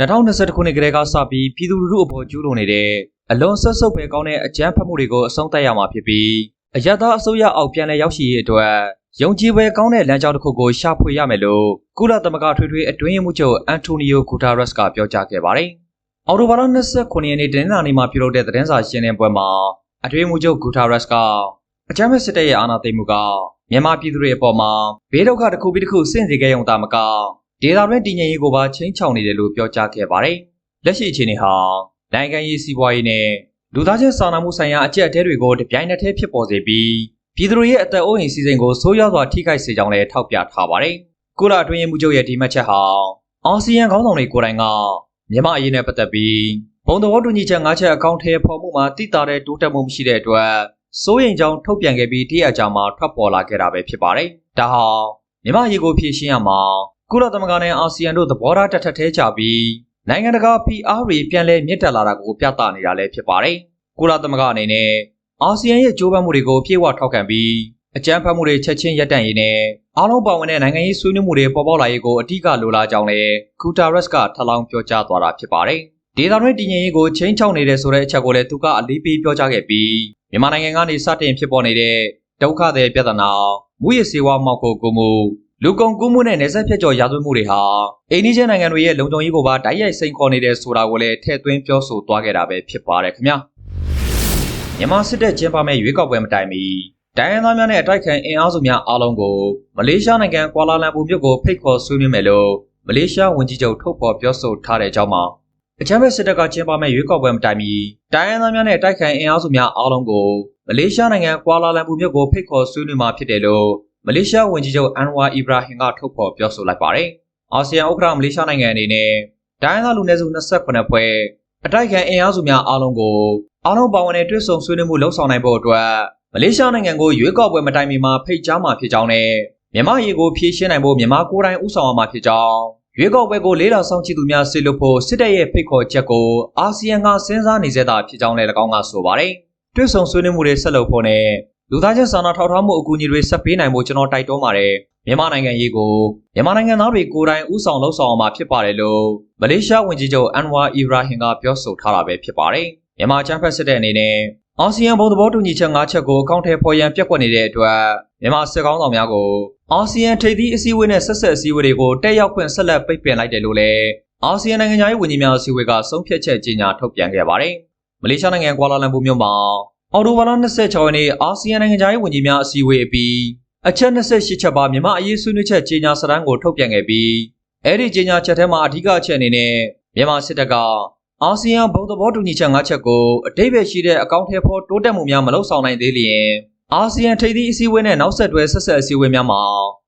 2021ခုနှစ်ကတည်းကစပြီးပြည်သူလူထုအပေါ်ကျူးလွန်နေတဲ့အလွန်ဆက်ဆုပ်ပဲကောင်းတဲ့အကြမ်းဖက်မှုတွေကိုအဆုံးသတ်ရမှာဖြစ်ပြီးအယက်သားအစိုးရအောက်ပြန်လည်ရောက်ရှိရေးအတွက်ယုံကြည်ပွဲကောင်းတဲ့လမ်းကြောင်းတစ်ခုကိုရှာဖွေရမယ်လို့ကုလသမဂ္ဂထွေထွေအတွင်းရေးမှူးချုပ်အန်တိုနီယိုဂူတာရက်စ်ကပြောကြားခဲ့ပါတယ်။အော်တိုဘာလ29ရက်နေ့တနင်္လာနေ့မှာပြုလုပ်တဲ့သတင်းစာရှင်းလင်းပွဲမှာအတွင်းရေးမှူးချုပ်ဂူတာရက်စ်ကအကြမ်းဖက်စစ်တပ်ရဲ့အာဏာသိမ်းမှုကမြန်မာပြည်သူတွေအပေါ်မှာဘေးဒုက္ခတစ်ခုပြီးတစ်ခုဆင့်စေခဲ့ရုံသာမက ဒေသတွင်းတည်ငြိမ်ရေးကိုပါချိန်ချောင်နေတယ်လို့ပြောကြားခဲ့ပါတယ်။လက်ရှိအခြေအနေဟာနိုင်ငံရေးစီးပွားရေးနဲ့လူသားချင်းစာနာမှုဆိုင်ရာအကျက်အတဲတွေကိုတပြိုင်နက်တည်းဖြစ်ပေါ်စေပြီးပြည်သူတွေရဲ့အသက်အိုးအိမ်စီစဉ်ကိုဆိုးရွားစွာထိခိုက်စေကြောင်းလည်းထောက်ပြထားပါတယ်။ကုလအတွင်းရေးမှူးချုပ်ရဲ့ဒီမှတ်ချက်ဟာအာဆီယံခေါင်းဆောင်တွေကိုယ်တိုင်ကမြန်မာအရေးနဲ့ပတ်သက်ပြီးဘုံသဘောတူညီချက်၅ချက်အကောင့်ထဲပေါ်မှုမှာတိတာတဲ့တိုးတက်မှုမရှိတဲ့အတွက်စိုးရိမ်ကြောင်းထုတ်ပြန်ခဲ့ပြီးတရက်ကြာမှထွက်ပေါ်လာခဲ့တာပဲဖြစ်ပါတယ်။ဒါဟာမြန်မာအရေးကိုဖြေရှင်းရမှာ ကုလသမဂ္ဂနဲ့အာဆီယံတို့သဘောထားတစ်ထပ်သေးကြပြီးနိုင်ငံတကာ PR တွေပြန်လည်မြင့်တက်လာတာကိုပြသနေတာလည်းဖြစ်ပါတယ်။ကုလသမဂ္ဂအနေနဲ့အာဆီယံရဲ့ကြိုးပမ်းမှုတွေကိုပြေဝထောက်ခံပြီးအကြမ်းဖက်မှုတွေချက်ချင်းရပ်တန့်ရေးနဲ့အားလုံးပါဝင်တဲ့နိုင်ငံရေးဆွေးနွေးမှုတွေပေါ်ပေါက်လာရေးကိုအထူးကလိုလားကြောင်းလည်းကူတာရက်စ်ကထပ်လောင်းပြောကြားသွားတာဖြစ်ပါတယ်။ဒေသတွင်းတည်ငြိမ်ရေးကိုချင်းချောက်နေတဲ့ဆိုတဲ့အချက်ကိုလည်းသူကအလေးပေးပြောကြားခဲ့ပြီးမြန်မာနိုင်ငံကနေစတင်ဖြစ်ပေါ်နေတဲ့ဒုက္ခသည်ပြဿနာမူရစေဝါမောက်ကိုကိုမှု လူကုန်ကူးမှုနဲ့နေဆက်ဖြတ်ကျော်ရာဇဝတ်မှုတွေဟာအိန္ဒိယနိုင်ငံတွေရဲ့လုံခြုံရေးကိုပါတိုက်ရိုက်စိန်ခေါ်နေတယ်ဆိုတာကိုလည်းထည့်သွင်းပြောဆိုသွားခဲ့တာပဲဖြစ်ပါတယ်ခင်ဗျာမြန်မာစစ်တပ်ကျင်းပမဲ့ရွေးကောက်ပွဲမတိုင်မီတိုင်းရင်းသားများနဲ့အတိုက်ခံအင်အားစုများအားလုံးကိုမလေးရှားနိုင်ငံကွာလာလမ်ပူမြို့ကိုဖိတ်ခေါ်ဆွေးနွေးမယ်လို့မလေးရှားဝန်ကြီးချုပ်ထုတ်ဖော်ပြောဆိုထားတဲ့အကြောင်းမှာအချမ်းဘက်စစ်တပ်ကကျင်းပမဲ့ရွေးကောက်ပွဲမတိုင်မီတိုင်းရင်းသားများနဲ့အတိုက်ခံအင်အားစုများအားလုံးကိုမလေးရှားနိုင်ငံကွာလာလမ်ပူမြို့ကိုဖိတ်ခေါ်ဆွေးနွေးမှာဖြစ်တယ်လို့ မလေးရှားဝန်ကြီးချုပ်အန်ဝါအီဘရာဟင်ကထုတ်ဖော်ပြောဆိုလိုက်ပါတယ်။အာဆီယံဥက္ကဋ္ဌမလေးရှားနိုင်ငံအနေနဲ့ဒိုင်းသားလူနည်းစု28ဖွဲ့အတိုက်ခံအင်အားစုများအားလုံးကိုအားလုံးပါဝင်တဲ့တွဲဆုံဆွေးနွေးမှုလှုပ်ဆောင်နိုင်ဖို့အတွက်မလေးရှားနိုင်ငံကိုရွေးကောက်ပွဲမတိုင်မီမှာဖိတ်ကြားမှာဖြစ်ကြောင်းနဲ့မြန်မာရေကိုဖြည့်ရှင်းနိုင်ဖို့မြန်မာကိုယ်တိုင်ဥဆောင်ရမှာဖြစ်ကြောင်းရွေးကောက်ပွဲကိုလေးလာဆောင်ကြည့်သူများဆီလို့ဖို့စစ်တပ်ရဲ့ဖိတ်ခေါ်ချက်ကိုအာဆီယံကစဉ်းစားနေစေတာဖြစ်ကြောင်းလည်း၎င်းကဆိုပါတယ်။တွဲဆုံဆွေးနွေးမှုတွေဆက်လုပ်ဖို့နဲ့ လူသားချင်းစာနာထောက်ထားမှုအကူအညီတွေဆက်ပေးနိုင်ဖို့ကျွန်တော်တိုက်တွန်းပါတယ်မြန်မာနိုင်ငံရေးကိုမြန်မာနိုင်ငံသားတွေကိုယ်တိုင်ဥဆောင်လှုပ်ဆောင်အောင်မှာဖြစ်ပါတယ်လို့မလေးရှားဝန်ကြီးချုပ်အန်ဝါအီဘရာဟင်ကပြောဆိုထားတာပဲဖြစ်ပါတယ်မြန်မာချမ်းဖက်စစ်တဲ့အနေနဲ့အာဆီယံဘုံသဘောတူညီချက်၅ချက်ကိုအကောင့်ထဲပေါ်ရန်ပြက်ကွက်နေတဲ့အတွက်မြန်မာစစ်ကောင်းဆောင်များကိုအာဆီယံထိပ်သီးအစည်းအဝေးနဲ့ဆက်ဆက်အစည်းအဝေးတွေကိုတက်ရောက်ခွင့်ဆက်လက်ပိတ်ပင်လိုက်တယ်လို့လည်းအာဆီယံနိုင်ငံရေးဝန်ကြီးများအစည်းအဝေးကဆုံးဖြတ်ချက်ကြေညာထုတ်ပြန်ခဲ့ပါတယ်မလေးရှားနိုင်ငံကွာလာလမ်ပူမြို့မှာ အော်တိုဘာလ26ရက်နေ့အာဆီယံနိုင်ငံသားရေးဝန်ကြီးများအစည်းအဝေးအပြီးအချက်28ချက်ပါမြန်မာအရေးဆွေးနွေးချက်ကြေညာစာတမ်းကိုထုတ်ပြန်ခဲ့ပြီးအဲ့ဒီကြေညာချက်ထဲမှာအဓိကအချက်အနေနဲ့မြန်မာစစ်တပ်ကအာဆီယံဘုံသဘောတူညီချက်၅ချက်ကိုအတိတ်ပဲရှိတဲ့အကောင့်ထဲပေါ်တိုးတက်မှုများမလုပ်ဆောင်နိုင်သေးလျင်အာဆီယံထိပ်သီးအစည်းအဝေးနဲ့နောက်ဆက်တွဲဆက်ဆက်အစည်းအဝေးများမှာ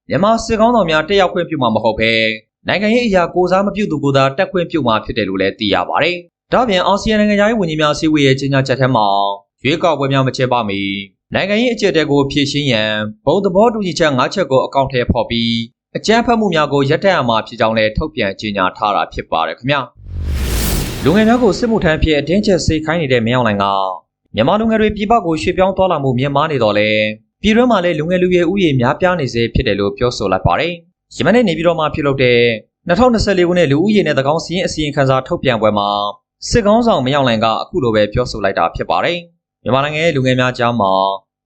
မြန်မာစစ်ကောင်းဆောင်များတက်ရောက်ခွင့်ပြုမှာမဟုတ်ဘဲနိုင်ငံရေးအရာကိုစားမပြုသူကိုသာတက်ခွင့်ပြုမှာဖြစ်တယ်လို့လည်းသိရပါတယ်။ဒါ့အပြင်အာဆီယံနိုင်ငံသားရေးဝန်ကြီးများအစည်းအဝေးရဲ့ကြေညာချက်ထဲမှာ ရွေးကောက်ပွဲများမချေပမီနိုင်ငံရေးအကြက်တဲကိုဖြည့်ရှင်းရန်ဘုံသဘောတူညီချက်၅ချက်ကိုအကောင့်ထဲဖော်ပြီးအကြမ်းဖက်မှုများကိုရပ်တန့်ရမှာဖြစ်ကြောင်းလည်းထုတ်ပြန်ကြေညာထားတာဖြစ်ပါတယ်ခင်ဗျာလူငယ်များကိုစစ်မှုထမ်းဖြစ်အတင်းကျပ်စေခိုင်းနေတဲ့မင်းအောင်လှိုင်ကမြန်မာလူငယ်တွေပြည်ပကိုရွှေ့ပြောင်းသွားလာမှုမြင့်မားနေတော့လဲပြည်တွင်းမှာလည်းလူငယ်လူရွယ်ဥယျာဉ်များပြားနေစေဖြစ်တယ်လို့ပြောဆိုလိုက်ပါတယ်ယမနေ့နေပြည်တော်မှာပြုလုပ်တဲ့2024ခုနှစ်လူဦးရေနဲ့သကောင်စီရင်အစီရင်ခံစာထုတ်ပြန်ပွဲမှာစစ်ကောင်းဆောင်မရောက်လိုင်ကအခုလိုပဲပြောဆိုလိုက်တာဖြစ်ပါတယ် မြန်မာနိုင်ငံရဲ့လူငယ်များကြားမှာ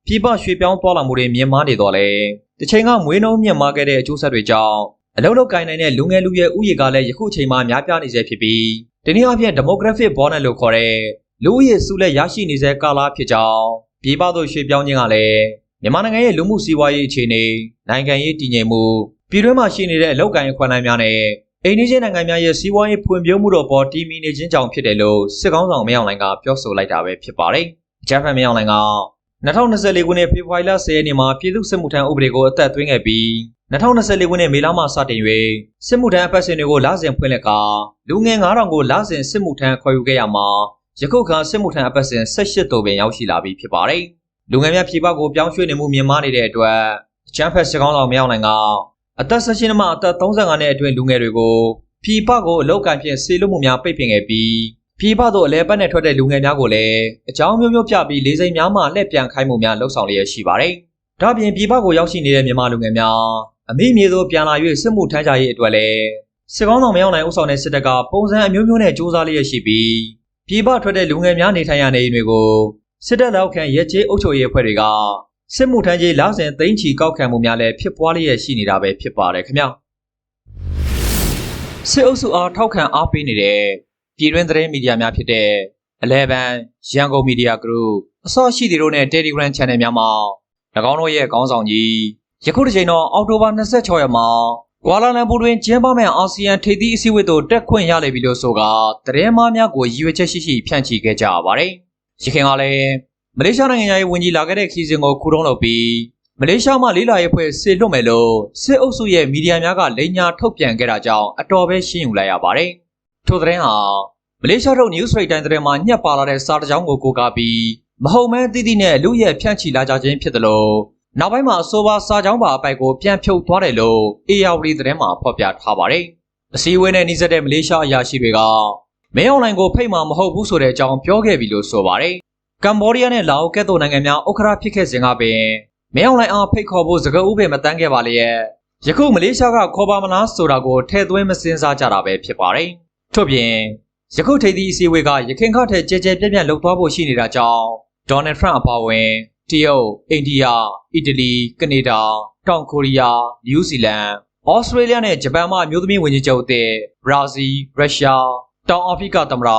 ပြည်ပရွှေ့ပြောင်းသွားလာမှုတွေမြင့်မားနေတော့လေတချိန်ကမွေးနှုံးမြင့်မားခဲ့တဲ့အကျိုးဆက်တွေကြောင့်အလုံးလုံးကိုင်းနိုင်တဲ့လူငယ်လူရွယ်ဥယျာဉ်ကလည်းယခုချိန်မှာများပြားနေစေဖြစ်ပြီးဒီနေ့အပြင် demographic bonus လို့ခေါ်တဲ့လူဦးရေစုလက်ရရှိနေစေကာလဖြစ်ကြောင်းပြည်ပသို့ရွှေ့ပြောင်းခြင်းကလည်းမြန်မာနိုင်ငံရဲ့လူမှုစီးပွားရေးအခြေအနေနိုင်ငံရေးတည်ငြိမ်မှုပြည်တွင်းမှာရှိနေတဲ့အလောက်ကိုင်းအခွင့်အလမ်းများနဲ့အိန္ဒိယနိုင်ငံများရဲ့စီးပွားရေးဖွံ့ဖြိုးမှုတို့ပေါ်တည်မီနေခြင်းကြောင့်ဖြစ်တယ်လို့စစ်ကောင်းဆောင်မယောင်လိုင်ကပြောဆိုလိုက်တာပဲဖြစ်ပါတယ်။ ဂျဖန်မြောင်လိုင်က2024ခုနှစ်ဖေဖော်ဝါရီလ10ရက်နေ့မှာပြည်သူ့စစ်မှုထမ်းဥပဒေကိုအသက်သွင်းခဲ့ပြီး2024ခုနှစ်မေလမှစတင်၍စစ်မှုထမ်းအပတ်စဉ်တွေကိုလစဉ်ဖွင့်လှစ်ကာလူငယ်9000ကိုလစဉ်စစ်မှုထမ်းခေါ်ယူခဲ့ရမှာယခုခါစစ်မှုထမ်းအပတ်စဉ်18တိုပင်ရောက်ရှိလာပြီဖြစ်ပါတယ်။လူငယ်များပြည်ပကိုပြောင်းရွှေ့နေမှုမြင့်မားနေတဲ့အတွက်ချမ်းဖက်စစ်ကောင်းတော်မြောင်လိုင်ကအသက်16မှအသက်35နှစ်အတွင်းလူငယ်တွေကိုပြည်ပကိုအလောက်ကန်ဖြင့်ဆေးလွတ်မှုများပိတ်ပင်ခဲ့ပြီး ပြည်ပသို့အလဲပတ်နဲ့ထွက်တဲ့လူငယ်များကိုလည်းအကြောင်းမျိုးမျိုးပြပြီးလေးစိမ်များမှလှည့်ပြန်ခိုင်းမှုများလှုပ်ဆောင်လျက်ရှိပါတယ်။ဒါ့အပြင်ပြည်ပကိုရောက်ရှိနေတဲ့မြန်မာလူငယ်များအမိမြေသို့ပြန်လာ၍စစ်မှုထမ်းကြရေးအတွက်လည်းစစ်ကောင်းဆောင်မရောက်နိုင်ဥဆောင်တဲ့စစ်တပ်ကပုံစံအမျိုးမျိုးနဲ့စ조사လျက်ရှိပြီးပြည်ပထွက်တဲ့လူငယ်များနေထိုင်ရနေအိမ်တွေကိုစစ်တပ်လက်အောက်ခံရဲကျေးအုပ်ချုပ်ရေးအဖွဲ့တွေကစစ်မှုထမ်းကြီးလောက်စဉ်သိန်းချီကောက်ခံမှုများလည်းဖြစ်ပွားလျက်ရှိနေတာပဲဖြစ်ပါတယ်ခင်ဗျာစစ်အုပ်စုအားထောက်ခံအားပေးနေတဲ့ ပြည်တွင်းသတင်းမီဒီယာများဖြစ်တဲ့11ရန်ကုန်မီဒီယာ group အစောရှိသည်တို့နဲ့ Telegram Channel များမှာ၎င်းတို့ရဲ့ခေါင်းဆောင်ကြီးယခုတစ်ချိန်တော့အောက်တိုဘာ26ရက်မှာကွာလာလမ်ပူတွင်ကျင်းပမယ့်အာဆီယံထိပ်သီးအစည်းအဝေးသို့တက်ခွင့်ရလိမ့်ပြီလို့ဆိုကသတင်းမှားများကိုရည်ရွယ်ချက်ရှိရှိဖြန့်ချိခဲ့ကြရပါတယ်။ရခိုင်ကလည်းမလေးရှားနိုင်ငံရဲ့ဝန်ကြီးလာခဲ့တဲ့ခီးစဉ်ကိုခုတုံးလုပ်ပြီးမလေးရှားမှလေးလာရေးဖွဲ့ဆေလွတ်မယ်လို့စစ်အုပ်စုရဲ့မီဒီယာများကလိန်ညာထုတ်ပြန်ခဲ့တာကြောင့်အတော်ပဲရှင်းယူလိုက်ရပါတယ်။ ထိုသတင်းဟာမလေးရှားထုတ် News Rate တိုင်းသတင်းမှာညှက်ပါလာတဲ့စာတစ်ကြောင်းကိုကိုးကားပြီးမဟုတ်မဲတိတိနဲ့လူရဲ့ဖြန့်ချီလာကြခြင်းဖြစ်တယ်လို့နောက်ပိုင်းမှာအဆိုပါစာကြောင်းပါအပိုက်ကိုပြန်ဖြုတ်သွားတယ်လို့ ARD သတင်းမှာဖော်ပြထားပါတယ်။အစည်းအဝေးနဲ့နှိစက်တဲ့မလေးရှားအရာရှိတွေကမင်းအွန်လိုင်းကိုဖိတ်မှာမဟုတ်ဘူးဆိုတဲ့အကြောင်းပြောခဲ့ပြီလို့ဆိုပါတယ်။ကမ္ဘောဒီးယားနဲ့လာအိုကဲ့သို့နိုင်ငံများဥက္ကရာဖြစ်ခဲ့စဉ်ကပင်မင်းအွန်လိုင်းအားဖိတ်ခေါ်ဖို့စကားဥပင်မတန်းခဲ့ပါလေရဲ့။ယခုမလေးရှားကခေါ်ပါမလားဆိုတာကိုထည့်သွင်းမစင်စားကြတာပဲဖြစ်ပါတယ်။ ထို့ပြင်ယခုထိပ်သီးအစည်းအဝေးကရခိုင်ခါထက်ကြဲကြဲပြန့်ပြန့်လှုပ်သွားဖို့ရှိနေတာကြောင့်ဒေါ်နယ်ထရန့်အပါအဝင်တရုတ်၊အိန္ဒိယ၊အီတလီ၊ကနေဒါ၊တောင်ကိုရီးယား၊နယူးဇီလန်၊ဩစတြေးလျနဲ့ဂျပန်မှအမျိုးသမီးဝန်ကြီးချုပ်အသစ်ဘရာဇီး၊ရုရှား၊တောင်အာဖရိကသမ္မတ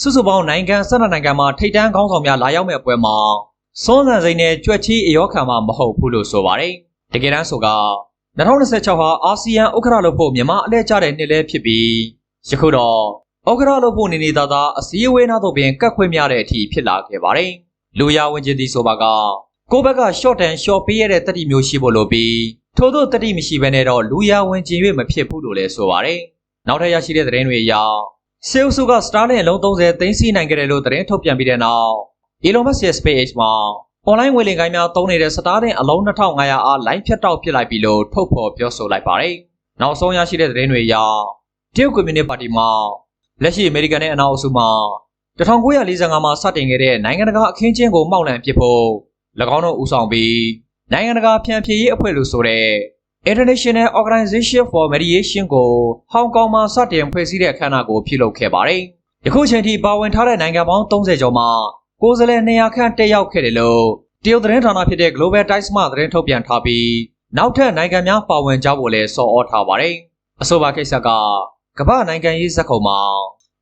စုစုပေါင်းနိုင်ငံ၁၂နိုင်ငံမှထိပ်တန်းခေါင်းဆောင်များလာရောက်မဲ့ပွဲမှာစွန်းစံစိန်နဲ့ကြွက်ချီအရောခံမှာမဟုတ်ဘူးလို့ဆိုပါတယ်။တကယ်တမ်းဆိုက2026ဟာအာဆီယံဥက္ကဋ္ဌလုပ်ဖို့မြန်မာအလဲကျတဲ့နှစ်လဲဖြစ်ပြီး ယခုတော့ဥက္ကဋ္ဌလုပ်ဖို့နေနေသာသာအစည်းအဝေးနားသို့ပင်ကတ်ခွင့်များတဲ့အထိဖြစ်လာခဲ့ပါတယ်။လူရဝင်ချင်းသည်ဆိုပါကကိုယ့်ဘက်က short and short ပေးရတဲ့တတိမျိုးရှိဖို့လိုပြီးထို့သောတတိမရှိဘဲနဲ့တော့လူရဝင်ချင်း၍မဖြစ်ဘူးလို့လည်းဆိုပါတယ်။နောက်ထပ်ရရှိတဲ့သတင်းတွေအရဆေးဥစုက Starlink အလုံး30သိန်းစီးနိုင်ခဲ့တယ်လို့သတင်းထုတ်ပြန်ပြီးတဲ့နောက် Elon Musk ရဲ့ SpaceX မှာ online ဝေလင်ကိုင်းများသုံးနေတဲ့ Starlink အလုံး2500အားလိုင်းဖြတ်တောက်ဖြစ်လိုက်ပြီလို့ထုတ်ဖော်ပြောဆိုလိုက်ပါတယ်။နောက်ဆုံးရရှိတဲ့သတင်းတွေအရ တရုတ်ကွန်မြူနစ်ပါတီမှာလက်ရှိအမေရိကန်နဲ့အနောက်အစုမှာ1945မှာစတင်ခဲ့တဲ့နိုင်ငံတကာအခင်းကျင်းကိုမှောက်လန့်ပစ်ဖို့၎င်းတို့ဦးဆောင်ပြီးနိုင်ငံတကာဖြန့်ဖြေရေးအဖွဲ့လို့ဆိုတဲ့ International Organization for Mediation ကိုဟောင်ကောင်မှာစတင်ဖွဲ့စည်းတဲ့အခမ်းအနားကိုပြုလုပ်ခဲ့ပါတယ်။ယခုချိန်ထိပါဝင်ထားတဲ့နိုင်ငံပေါင်း30ကျော်မှာကိုယ်စားလှယ်200ခန့်တက်ရောက်ခဲ့တယ်လို့တရုတ်သတင်းဌာနဖြစ်တဲ့ Global Times မှသတင်းထုတ်ပြန်ထားပြီးနောက်ထပ်နိုင်ငံများပါဝင်ကြဖို့လည်းဆော်ဩထားပါတယ်။အဆိုပါကိစ္စက ကမ္ဘာနိုင်ငံရေးဇက်ခုံမှာ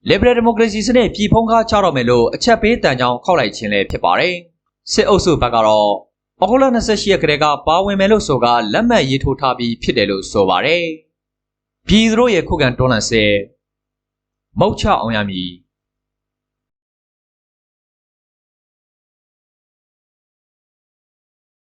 Liberal Democracy စနစ်ပြည်ဖုံးကားချတော့မယ်လို့အချက်ပေးတန်ကြောင်းခောက်လိုက်ခြင်းလည်းဖြစ်ပါတယ်။စစ်အုပ်စုဘက်ကတော့ဩဂုတ်လ28ရက်ကလေးကပါဝင်မယ်လို့ဆိုကလက်မှတ်ရေးထိုးထားပြီးဖြစ်တယ်လို့ဆိုပါတယ်။ပြည်သူတို့ရဲ့ခုခံတွန်းလှန်စစ်မုတ်ချအောင်ရမည်